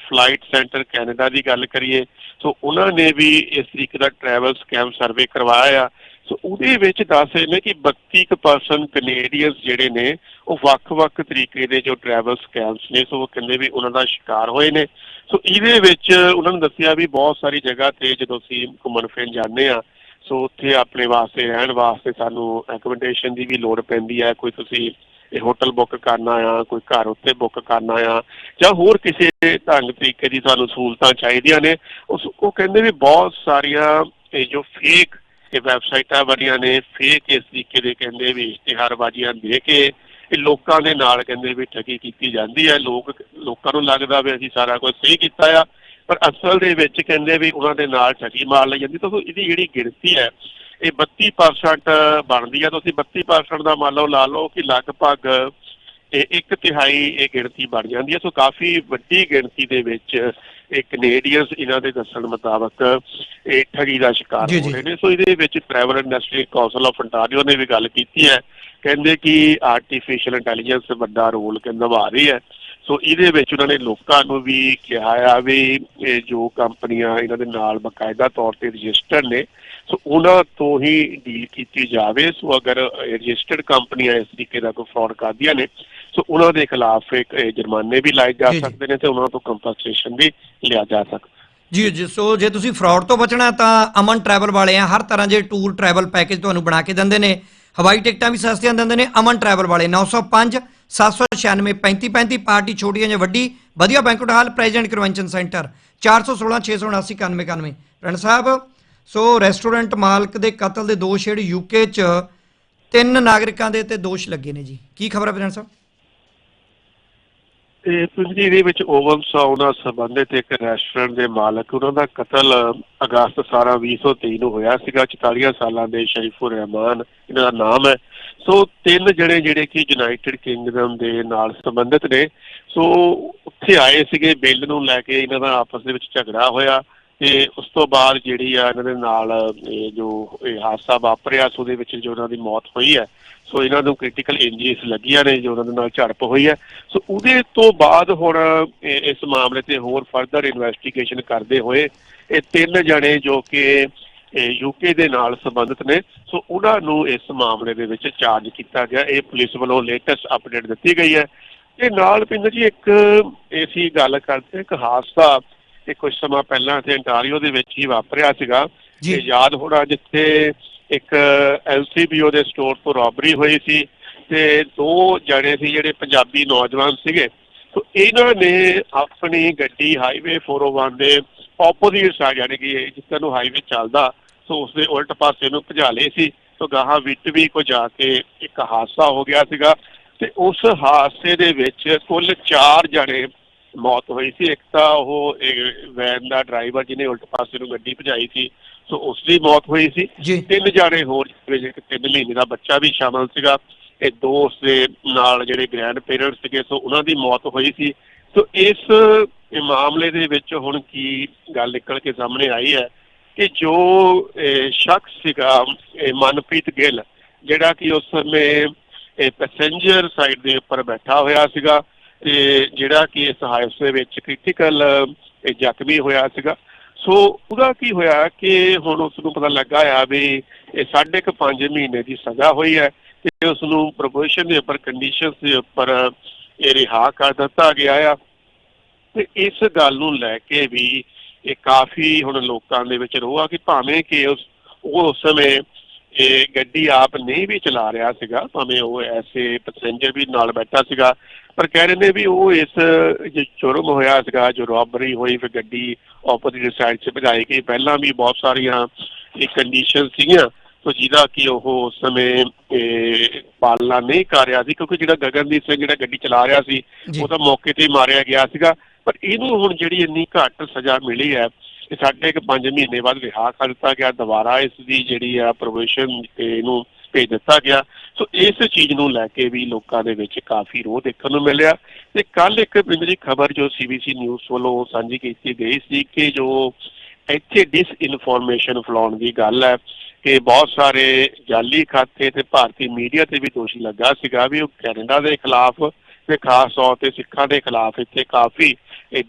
ਫਲਾਈਟ ਸੈਂਟਰ ਕੈਨੇਡਾ ਦੀ ਗੱਲ ਕਰੀਏ, ਸੋ ਉਹਨਾਂ ਨੇ ਵੀ ਇਸ ਤਰੀਕੇ ਦਾ ਟਰੈਵਲ ਸਕੈਮ ਸਰਵੇ ਕਰਵਾਇਆ ਆ। ਸੋ ਉਹਦੇ ਵਿੱਚ ਦੱਸ ਰਹੇ ਨੇ ਕਿ 32% ਕੈਨੇਡੀਅਨਸ ਜਿਹੜੇ ਨੇ, ਉਹ ਵੱਖ-ਵੱਖ ਤਰੀਕੇ ਦੇ ਜੋ ਟਰੈਵਲ ਸਕੈਮਸ ਨੇ, ਸੋ ਉਹ ਕਹਿੰਦੇ ਵੀ ਉਹਨਾਂ ਦਾ ਸ਼ਿਕਾਰ ਹੋਏ ਨੇ। ਸੋ ਇਹਦੇ ਵਿੱਚ ਉਹਨਾਂ ਨੇ ਦੱਸਿਆ ਵੀ ਬਹੁਤ ਸਾਰੀ ਜਗ੍ਹਾ ਤੇ ਜਦੋਂ ਅਸੀਂ ਘੁੰਮਣ ਫਿਰਨ ਜਾਂਦੇ ਆ ਸੋ ਉੱਥੇ ਆਪਣੇ ਵਾਸਤੇ, ਰਹਿਣ ਵਾਸਤੇ ਸਾਨੂੰ ਐਕੋਮੋਡੇਸ਼ਨ ਦੀ ਵੀ ਲੋੜ ਪੈਂਦੀ ਹੈ। ਕੋਈ ਤੁਸੀਂ ਇਹ ਹੋਟਲ ਬੁੱਕ ਕਰਨਾ ਆ, ਕੋਈ ਘਰ ਉੱਤੇ ਬੁੱਕ ਕਰਨਾ ਆ, ਜਾਂ ਹੋਰ ਕਿਸੇ ਢੰਗ ਤਰੀਕੇ ਦੀ ਤੁਹਾਨੂੰ ਸਹੂਲਤਾਂ ਚਾਹੀਦੀਆਂ ਨੇ। ਉਸ, ਉਹ ਕਹਿੰਦੇ ਵੀ ਬਹੁਤ ਸਾਰੀਆਂ ਇਹ ਜੋ ਫੇਕ ਇਹ ਵੈਬਸਾਈਟਾਂ ਬਣੀਆਂ ਨੇ ਫੇਕ ਇਸ ਤਰੀਕੇ ਦੇ ਕਹਿੰਦੇ ਵੀ ਇਸ਼ਤਿਹਾਰਬਾਜ਼ੀਆਂ ਦੇ ਕੇ ਇਹ ਲੋਕਾਂ ਦੇ ਨਾਲ ਕਹਿੰਦੇ ਵੀ ਠੱਗੀ ਕੀਤੀ ਜਾਂਦੀ ਹੈ। ਲੋਕ, ਲੋਕਾਂ ਨੂੰ ਲੱਗਦਾ ਵੀ ਅਸੀਂ ਸਾਰਾ ਕੁਝ ਸਹੀ ਕੀਤਾ ਆ। ਪਰ ਅਸਲ ਦੇ ਵਿੱਚ ਕਹਿੰਦੇ ਵੀ ਉਹਨਾਂ ਦੇ ਨਾਲ ਠੱਗੀ ਮਾਰ ਲਈ ਜਾਂਦੀ ਤਾਂ ਇਹਦੀ ਜਿਹੜੀ ਗਿਣਤੀ ਹੈ ਇਹ 32% ਬਣਦੀ ਹੈ ਤੁਸੀਂ 32% ਦਾ ਮੰਨ ਲਓ ਲਾ ਲਓ ਕਿ ਲਗਭਗ ਇਹ ਇੱਕ ਤਿਹਾਈ ਇਹ ਗਿਣਤੀ ਬਣ ਜਾਂਦੀ ਹੈ। ਸੋ ਕਾਫੀ ਵੱਡੀ ਗਿਣਤੀ ਦੇ ਵਿੱਚ ਇਹ ਕੈਨੇਡੀਅਨਸ ਇਹਨਾਂ ਦੇ ਦੱਸਣ ਮੁਤਾਬਕ ਇਹ ਠੱਗੀ ਦਾ ਸ਼ਿਕਾਰ ਹੋ। ਰਹੇ ਨੇ। ਸੋ ਇਹਦੇ ਵਿੱਚ Travel Industry Council of ontario ਨੇ ਵੀ ਗੱਲ ਕੀਤੀ ਹੈ। ਕਹਿੰਦੇ ਕਿ ਆਰਟੀਫੀਸ਼ੀਅਲ ਇੰਟੈਲੀਜੈਂਸ ਵੱਡਾ ਰੋਲ ਨਿਭਾ ਰਹੀ ਹੈ। ਸੋ ਇਹਦੇ ਵਿੱਚ ਉਹਨਾਂ ਨੇ ਲੋਕਾਂ ਨੂੰ ਵੀ ਕਿਹਾ ਆ ਵੀ ਇਹ ਜੋ ਕੰਪਨੀਆਂ ਇਹਨਾਂ ਦੇ ਨਾਲ ਬਕਾਇਦਾ ਤੌਰ ਤੇ ਰਜਿਸਟਰਡ ਨੇ ਸੋ ਉਹਨਾਂ ਤੋਂ ਹੀ ਡੀਲ ਕੀਤੀ ਜਾਵੇ। ਸੋ ਅਗਰ ਰਜਿਸਟਰਡ ਕੰਪਨੀਆਂ ਇਸ ਤਰੀਕੇ ਦਾ ਕੋਈ ਫਰਾਡ ਕਰਦੀਆਂ ਨੇ ਸੋ ਉਹਨਾਂ ਦੇ ਖਿਲਾਫ ਇੱਕ ਜੁਰਮਾਨੇ ਵੀ ਲਾਏ ਜੀ। ਸਕਦੇ ਨੇ ਤੇ ਉਹਨਾਂ ਤੋਂ ਕੰਪਨਸੇਸ਼ਨ ਵੀ ਲਿਆ ਜਾ ਸਕਦਾ। ਜੀ ਜੀ ਸੋ ਜੇ ਤੁਸੀਂ ਫਰਾਡ ਤੋਂ ਬਚਣਾ ਤਾਂ ਅਮਨ ਟਰੈਵਲ ਵਾਲੇ ਆ। ਹਰ ਤਰ੍ਹਾਂ ਦੇ ਟੂਰ ਟਰੈਵਲ ਪੈਕੇਜ ਤੁਹਾਨੂੰ ਬਣਾ ਕੇ ਦਿੰਦੇ ਨੇ। ਹਵਾਈ ਟਿਕਟਾਂ ਵੀ ਸਸਤੀਆਂ ਦਿੰਦੇ ਨੇ। ਅਮਨ ਟਰੈਵਲ ਵਾਲੇ 905 796 3535 ਪਾਰਟੀ ਛੋਟੀਆਂ ਜਾਂ ਵੱਡੀ, ਵਧੀਆ banquet hall president convention centre. 416 679 9191 ਰਣ ਸਾਹਿਬ, ਸੋ ਰੈਸਟੋਰੈਂਟ ਮਾਲਕ ਦੇ ਕਤਲ ਦੇ ਦੋਸ਼ ਜਿਹੜੇ ਯੂਕੇ ਚ ਤਿੰਨ ਨਾਗਰਿਕਾਂ ਦੇ ਤੇ ਦੋਸ਼ ਲੱਗੇ ਨੇ ਜੀ। ਕੀ ਖਬਰ ਹੈ ਰਣ ਸਾਹਿਬ? ਤੇ ਪਿੰਡੀ ਦੇ ਵਿੱਚ ਓਵਨ ਸਾਊ ਸੰਬੰਧਿਤ ਇੱਕ ਰੈਸਟੋਰੈਂਟ ਦੇ ਮਾਲਕ, ਉਹਨਾਂ ਦਾ ਕਤਲ ਅਗਸਤ 17 2023 ਨੂੰ ਹੋਇਆ ਸੀਗਾ 44 ਸਾਲਾਂ ਦੇ ਸ਼ਰੀਫੁਰ ਰਹਿਮਾਨ, ਇਹਨਾਂ ਦਾ ਨਾਮ ਹੈ। ਸੋ ਤਿੰਨ ਜਣੇ ਜਿਹੜੇ ਕਿ ਯੂਨਾਈਟਿਡ ਕਿੰਗਡਮ ਦੇ ਨਾਲ ਸੰਬੰਧਿਤ ਨੇ, ਸੋ ਉੱਥੇ ਆਏ ਸੀਗੇ, ਬਿੱਲ ਨੂੰ ਲੈ ਕੇ ਇਹਨਾਂ ਦਾ ਆਪਸ ਦੇ ਵਿੱਚ ਝਗੜਾ ਹੋਇਆ। ਤੇ ਉਸ ਤੋਂ ਬਾਅਦ ਜਿਹੜੀ ਆ ਇਹਨਾਂ ਦੇ ਨਾਲ, ਇਹ ਜੋ ਇਹ ਹਾਦਸਾ ਵਾਪਰਿਆ ਸੋ, ਉਹਦੇ ਵਿੱਚ ਜੋ ਉਹਨਾਂ ਦੀ ਮੌਤ ਹੋਈ ਹੈ, ਸੋ ਇਹਨਾਂ ਨੂੰ ਕ੍ਰਿਟੀਕਲ ਇੰਜਰੀਜ਼ ਲੱਗੀਆਂ ਨੇ, ਜੋ ਉਹਨਾਂ ਦੇ ਨਾਲ ਝੜਪ ਹੋਈ ਹੈ। ਸੋ ਉਹਦੇ ਤੋਂ ਬਾਅਦ ਹੁਣ ਇਸ ਮਾਮਲੇ ਤੇ ਹੋਰ ਫਰਦਰ ਇਨਵੈਸਟੀਗੇਸ਼ਨ ਕਰਦੇ ਹੋਏ, ਇਹ ਤਿੰਨ ਜਣੇ ਜੋ ਕਿ ਯੂਕੇ ਦੇ ਨਾਲ ਸੰਬੰਧਿਤ ਨੇ, ਸੋ ਉਹਨਾਂ ਨੂੰ ਇਸ ਮਾਮਲੇ ਦੇ ਵਿੱਚ ਚਾਰਜ ਕੀਤਾ ਗਿਆ। ਇਹ ਪੁਲਿਸ ਵੱਲੋਂ ਲੇਟੈਸਟ ਅਪਡੇਟ ਦਿੱਤੀ ਗਈ ਹੈ। ਤੇ ਨਾਲ ਪਿੰਡ ਜੀ ਇੱਕ ਅਸੀਂ ਗੱਲ ਕਰਦੇ, ਇੱਕ ਹਾਦਸਾ ਇਹ ਕੁਝ ਸਮਾਂ ਪਹਿਲਾਂ ਤੇ ਅੰਟਾਰੀਓ ਦੇ ਵਿੱਚ ਹੀ ਵਾਪਰਿਆ ਸੀਗਾ। ਇਹ ਯਾਦ ਹੋਣਾ ਜਿੱਥੇ ਇੱਕ ਐਲਸੀਬੀਓ ਦੇ ਸਟੋਰ ਤੋਂ ਰੋਬਰੀ ਹੋਈ ਸੀ ਤੇ ਦੋ ਜਣੇ ਸੀ ਜਿਹੜੇ ਪੰਜਾਬੀ ਨੌਜਵਾਨ ਸੀਗੇ। ਸੋ ਇਹਨਾਂ ਨੇ ਆਪਣੀ ਗੱਡੀ ਹਾਈਵੇ 401 ਦੇ ਆਪੋਜ਼ਿਟ ਸਾਈਡ ਯਾਨੀ ਕਿ ਜਿੱਥੇ ਨੂੰ ਹਾਈਵੇ ਚੱਲਦਾ ਸੋ ਉਸ ਦੇ ਉਲਟ ਪਾਸੇ ਨੂੰ ਭਜਾ ਲਏ ਸੀ। ਸੋ ਗਾਹਾਂ ਵਿੱਚ ਵੀ ਕੋ ਜਾ ਕੇ ਇੱਕ ਹਾਦਸਾ ਹੋ ਗਿਆ ਸੀਗਾ ਤੇ ਉਸ ਹਾਦਸੇ ਦੇ ਵਿੱਚ ਕੁੱਲ 4 ਜਣੇ ਮੌਤ ਹੋਈ ਸੀ। ਇੱਕ ਤਾਂ ਉਹ ਇਹ ਵੈਨ ਦਾ ਡਰਾਈਵਰ ਜਿਹਨੇ ਉਲਟ ਪਾਸੇ ਨੂੰ ਗੱਡੀ ਭਜਾਈ ਸੀ ਸੋ ਉਸ ਦੀ ਮੌਤ ਹੋਈ ਸੀ। ਤਿੰਨ ਜਾਣੇ ਹੋਰ ਇੱਕ ਤਿੰਨ ਮਹੀਨੇ ਦਾ ਬੱਚਾ ਵੀ ਸ਼ਾਮਲ ਸੀਗਾ। ਇਹ ਦੋ ਉਸਦੇ ਨਾਲ ਜਿਹੜੇ ਗ੍ਰੈਂਡ ਪੇਰੈਂਟਸ ਸੀਗੇ ਸੋ ਉਹਨਾਂ ਦੀ ਮੌਤ ਹੋਈ ਸੀ। ਸੋ ਇਸ ਮਾਮਲੇ ਦੇ ਵਿੱਚ ਹੁਣ ਕੀ ਗੱਲ ਨਿਕਲ ਕੇ ਸਾਹਮਣੇ ਆਈ ਹੈ ਕਿ ਜੋ ਸ਼ਖਸ ਸੀਗਾ ਮਨਪ੍ਰੀਤ ਗਿੱਲ ਜਿਹੜਾ ਕਿ ਉਸ ਸਮੇਂ ਇਹ ਪੈਸੇਂਜਰ ਸਾਈਡ ਦੇ ਉੱਪਰ ਬੈਠਾ ਹੋਇਆ ਸੀਗਾ ਤੇ ਜਿਹੜਾ ਕਿ ਇਸ ਹਾਦਸੇ ਵਿੱਚ ਕ੍ਰਿਟੀਕਲ ਜ਼ਖਮੀ ਹੋਇਆ ਸੀਗਾ। ਸੋ ਉਹਦਾ ਕੀ ਹੋਇਆ ਕਿ ਹੁਣ ਉਸ ਨੂੰ ਪਤਾ ਲੱਗਾ ਆ ਵੀ ਇਹ ਸਾਢੇ ਕੁ ਪੰਜ ਮਹੀਨੇ ਦੀ ਸਜ਼ਾ ਹੋਈ ਹੈ ਤੇ ਉਸ ਨੂੰ ਪ੍ਰੋਬੇਸ਼ਨ ਦੇ ਉੱਪਰ ਕੰਡੀਸ਼ਨਸ ਦੇ ਉੱਪਰ ਇਹ ਰਿਹਾ ਕਰ ਦਿੱਤਾ ਗਿਆ ਆ। ਤੇ ਇਸ ਗੱਲ ਨੂੰ ਲੈ ਕੇ ਵੀ ਇਹ ਕਾਫੀ ਹੁਣ ਲੋਕਾਂ ਦੇ ਵਿੱਚ ਰੋਹ ਆ ਕਿ ਭਾਵੇਂ ਕਿ ਉਸ, ਉਹ ਉਸ ਸਮੇਂ ਇਹ ਗੱਡੀ ਆਪ ਨਹੀਂ ਵੀ ਚਲਾ ਰਿਹਾ ਸੀਗਾ ਭਾਵੇਂ ਉਹ ਐਸੇ ਪੈਸੇਂਜਰ ਵੀ ਨਾਲ ਬੈਠਾ ਸੀਗਾ ਪਰ ਕਹਿ ਰਹੇ ਨੇ ਵੀ ਉਹ ਇਸ ਜੋ ਚੁਰਮ ਹੋਇਆ ਸੀਗਾ ਜੋ ਰੋਬਰੀ ਹੋਈ ਫਿਰ ਗੱਡੀ ਆਪੋਜ਼ਿਟ ਸਾਈਡ 'ਚ ਭਜਾਈ ਗਈ। ਪਹਿਲਾਂ ਵੀ ਬਹੁਤ ਸਾਰੀਆਂ ਇਹ ਕੰਡੀਸ਼ਨ ਸੀਗੀਆਂ ਤੋ ਜਿਹਦਾ ਕਿ ਉਹ ਉਸ ਸਮੇਂ ਇਹ, ਪਾਲਣਾ ਨਹੀਂ ਕਰ ਰਿਹਾ ਸੀ ਕਿਉਂਕਿ ਜਿਹੜਾ ਗਗਨਦੀਪ ਸਿੰਘ ਜਿਹੜਾ ਗੱਡੀ ਚਲਾ ਰਿਹਾ ਸੀ ਉਹ ਤਾਂ ਮੌਕੇ ਤੇ ਹੀ ਮਾਰਿਆ ਗਿਆ ਸੀਗਾ। ਪਰ ਇਹਨੂੰ ਹੁਣ ਜਿਹੜੀ ਇੰਨੀ ਘੱਟ ਸਜ਼ਾ ਮਿਲੀ ਹੈ ਇਹ ਸਾਡੇ ਇੱਕ 5 ਮਹੀਨੇ ਬਾਅਦ ਰਿਹਾ ਕਰ ਦਿੱਤਾ ਗਿਆ। ਦੁਬਾਰਾ ਇਸ ਦੀ ਜਿਹੜੀ ਆ ਪ੍ਰੋਬੇਸ਼ਨ ਇਹਨੂੰ ਭੇਜ ਦਿੱਤਾ ਗਿਆ। ਸੋ ਇਸ ਚੀਜ਼ ਨੂੰ ਲੈ ਕੇ ਵੀ ਲੋਕਾਂ ਦੇ ਵਿੱਚ ਕਾਫੀ ਰੋਹ ਦੇਖਣ ਨੂੰ ਮਿਲਿਆ। ਤੇ ਕੱਲ ਇੱਕ ਬਿੰਦ ਦੀ ਖਬਰ ਜੋ ਸੀਬੀਸੀ ਨਿਊਜ਼ ਵੱਲੋਂ ਸਾਂਝੀ ਕੀਤੀ ਗਈ ਸੀ ਕਿ ਜੋ ਇੱਥੇ ਡਿਸਇਨਫੋਰਮੇਸ਼ਨ ਫੈਲਾਉਣ ਦੀ ਗੱਲ ਹੈ ਕਿ ਬਹੁਤ ਸਾਰੇ ਜਾਲੀ ਖਾਤੇ ਤੇ ਭਾਰਤੀ ਮੀਡੀਆ ਤੇ ਵੀ ਦੋਸ਼ੀ ਲੱਗਾ ਸੀਗਾ ਵੀ ਉਹ ਕੈਨੇਡਾ ਦੇ ਖਿਲਾਫ ਤੇ ਖਾਸ ਤੌਰ ਤੇ ਸਿੱਖਾਂ ਦੇ ਖਿਲਾਫ ਇੱਥੇ ਕਾਫੀ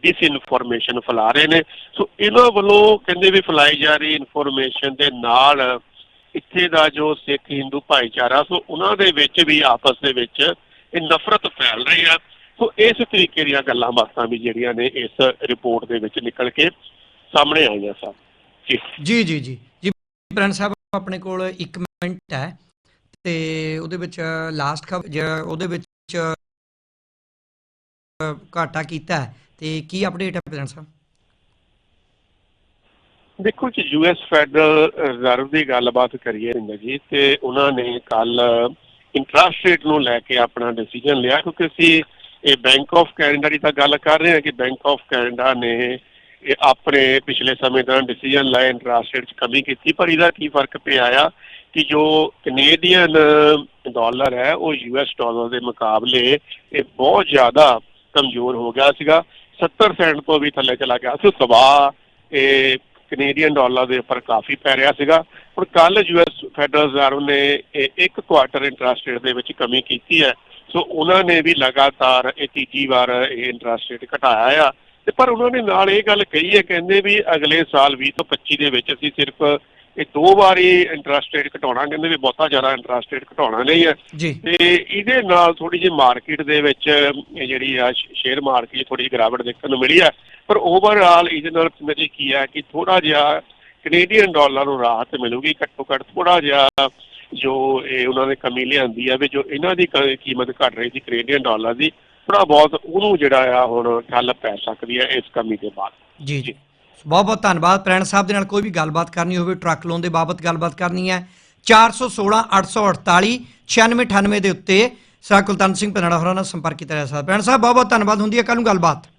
ਡਿਸ ਇਨਫੋਰਮੇਸ਼ਨ ਫੈਲਾ ਰਹੇ ਨੇ। ਸੋ ਇਹਨਾਂ ਵੱਲੋਂ ਕਹਿੰਦੇ ਵੀ ਫੈਲਾਈ ਜਾ ਰਹੀ ਇਨਫੋਰਮੇਸ਼ਨ ਦੇ ਨਾਲ ਇੱਥੇ ਦਾ ਜੋ ਸਿੱਖ ਹਿੰਦੂ ਭਾਈਚਾਰਾ ਸੋ ਉਹਨਾਂ ਦੇ ਵਿੱਚ ਵੀ ਆਪਸ ਦੇ ਵਿੱਚ ਇਹ ਨਫ਼ਰਤ ਫੈਲ ਰਹੀ ਆ। ਸੋ ਇਸ ਤਰੀਕੇ ਦੀਆਂ ਗੱਲਾਂ ਬਾਤਾਂ ਵੀ ਜਿਹੜੀਆਂ ਨੇ ਇਸ ਰਿਪੋਰਟ ਦੇ ਵਿੱਚ ਨਿਕਲ ਕੇ ਸਾਹਮਣੇ ਆਈਆਂ ਸਨ। ਜੀ। ਜੀ ਜੀ ਜੀ। ਜੀ ਬ੍ਰਾਂਡ ਸਾਹਿਬ, ਆਪਣੇ ਕੋਲ 1 ਮਿੰਟ ਹੈ ਤੇ ਉਹਦੇ ਵਿੱਚ ਲਾਸਟ ਖਬਰ ਉਹਦੇ ਵਿੱਚ ਘਾਟਾ ਕੀਤਾ ਹੈ ਤੇ ਕੀ ਅਪਡੇਟ ਹੈ ਬ੍ਰਾਂਡ ਸਾਹਿਬ? ਦੇਖੋ ਜੀ ਯੂਐਸ ਫੈਡਰਲ ਰਿਜ਼ਰਵ ਦੀ ਗੱਲਬਾਤ ਕਰੀਏ ਰਿੰਦਰ ਜੀ, ਤੇ ਉਹਨਾਂ ਨੇ ਕੱਲ ਇੰਟਰਸਟ ਰੇਟ ਨੂੰ ਲੈ ਕੇ ਆਪਣਾ ਡਿਸੀਜਨ ਲਿਆ, ਕਿਉਂਕਿ ਅਸੀਂ ਇਹ ਬੈਂਕ ਆਫ ਕੈਨੇਡਾ ਦੀ ਤਾਂ ਗੱਲ ਕਰ ਰਹੇ ਹਾਂ ਕਿ ਬੈਂਕ ਆਫ ਕੈਨੇਡਾ ਨੇ ਇਹ ਆਪਣੇ ਪਿਛਲੇ ਸਮੇਂ ਦੌਰਾਨ ਡਿਸੀਜਨ ਲਿਆ ਇੰਟਰਸਟ ਰੇਟ 'ਚ ਕਮੀ ਕੀਤੀ, ਪਰ ਇਹਦਾ ਕੀ ਫ਼ਰਕ ਪਿਆ ਆ ਕਿ ਜੋ ਕੈਨੇਡੀਅਨ ਡਾਲਰ ਹੈ, ਉਹ ਯੂਐਸ ਡਾਲਰ ਦੇ ਮੁਕਾਬਲੇ ਇਹ ਬਹੁਤ ਜ਼ਿਆਦਾ ਕਮਜ਼ੋਰ ਹੋ ਗਿਆ ਸੀਗਾ 70 ਸੈਂਟ ਤੋਂ ਵੀ ਥੱਲੇ ਚਲਾ ਗਿਆ ਸੀ। ਦਬਾਅ ਇਹ ਕੈਨੇਡੀਅਨ ਡਾਲਰ ਦੇ ਉੱਪਰ ਕਾਫੀ ਪੈ ਰਿਹਾ ਸੀਗਾ। ਹੁਣ ਕੱਲ ਯੂਐਸ ਫੈਡਰਲ ਰਿਜ਼ਰਵ ਨੇ ਇਹ ਇੱਕ ਕੁਆਟਰ ਇੰਟਰਸਟ ਰੇਟ ਦੇ ਵਿੱਚ ਕਮੀ ਕੀਤੀ ਹੈ। ਸੋ ਉਹਨਾਂ ਨੇ ਵੀ ਲਗਾਤਾਰ ਇਹ ਤੀਜੀ ਵਾਰ ਇਹ ਇੰਟਰਸਟ ਰੇਟ ਘਟਾਇਆ ਆ। ਤੇ ਪਰ ਉਹਨਾਂ ਨੇ ਨਾਲ ਇਹ ਗੱਲ ਕਹੀ ਹੈ, ਕਹਿੰਦੇ ਵੀ ਅਗਲੇ ਸਾਲ 20 ਤੋਂ 25 ਦੇ ਵਿੱਚ ਅਸੀਂ ਸਿਰਫ ਇਹ ਦੋ ਵਾਰੀ ਇੰਟਰਸਟ ਰੇਟ ਘਟਾਉਣਾ ਕਹਿੰਦੇ ਵੀ ਬਹੁਤਾ ਜ਼ਿਆਦਾ ਇੰਟਰਸਟ ਰੇਟ ਘਟਾਉਣਾ ਨਹੀਂ ਹੈ। ਤੇ ਇਹਦੇ ਨਾਲ ਥੋੜੀ ਜਿਹੀ ਮਾਰਕੀਟ ਦੇ ਵਿੱਚ ਜਿਹੜੀ ਆ ਸ਼ੇਅਰ ਮਾਰਕੀਟ ਥੋੜੀ ਜਿਹੀ ਗਿਰਾਵਟ ਦੇਖਣ ਨੂੰ ਮਿਲੀ ਹੈ। ਪਰ ਓਵਰਆਲ ਇਹਦੇ ਨਾਲ ਮੇਰੇ ਕੀ ਹੈ ਕਿ ਥੋੜਾ ਜਿਹਾ ਕੈਨੇਡੀਅਨ ਡਾਲਰ ਨੂੰ ਰਾਹਤ ਮਿਲੂਗੀ ਘੱਟੋ ਘੱਟ। ਥੋੜਾ ਜਿਹਾ ਜੋ ਇਹ ਉਹਨਾਂ ਨੇ ਕਮੀ ਲਿਆਂਦੀ ਹੈ ਵੀ ਜੋ ਇਹਨਾਂ ਦੀ ਕੀਮਤ ਘਟ ਰਹੀ ਸੀ ਕੈਨੇਡੀਅਨ ਡਾਲਰ ਦੀ ਥੋੜਾ ਬਹੁਤ ਉਹਨੂੰ ਜਿਹੜਾ ਆ ਹੁਣ ਠੱਲ ਪੈ ਸਕਦੀ ਹੈ ਇਸ ਕਮੀ ਦੇ ਬਾਅਦ। ਜੀ ਜੀ। ਬਹੁਤ ਬਹੁਤ ਧੰਨਵਾਦ। ਪ੍ਰੈਣ ਸਾਹਿਬ ਦੇ ਨਾਲ ਕੋਈ ਵੀ ਗੱਲਬਾਤ ਕਰਨੀ ਹੋਵੇ, ਟਰੱਕ ਲੋਨ ਦੇ ਬਾਬਤ ਗੱਲਬਾਤ ਕਰਨੀ ਹੈ। 416 848 9698 ਦੇ ਉੱਤੇ ਸਾ ਕੁਲਤਾਨ ਸਿੰਘ ਪਨਾੜਾ ਹੋਰਾਂ ਨਾਲ ਸੰਪਰਕ ਕੀਤਾ ਜਾ ਸਕਦਾ। ਪ੍ਰੈਣ ਸਾਹਿਬ, ਬਹੁਤ ਬਹੁਤ ਧੰਨਵਾਦ। ਹੁੰਦੀ ਹੈ ਕੱਲ ਨੂੰ ਗੱਲਬਾਤ।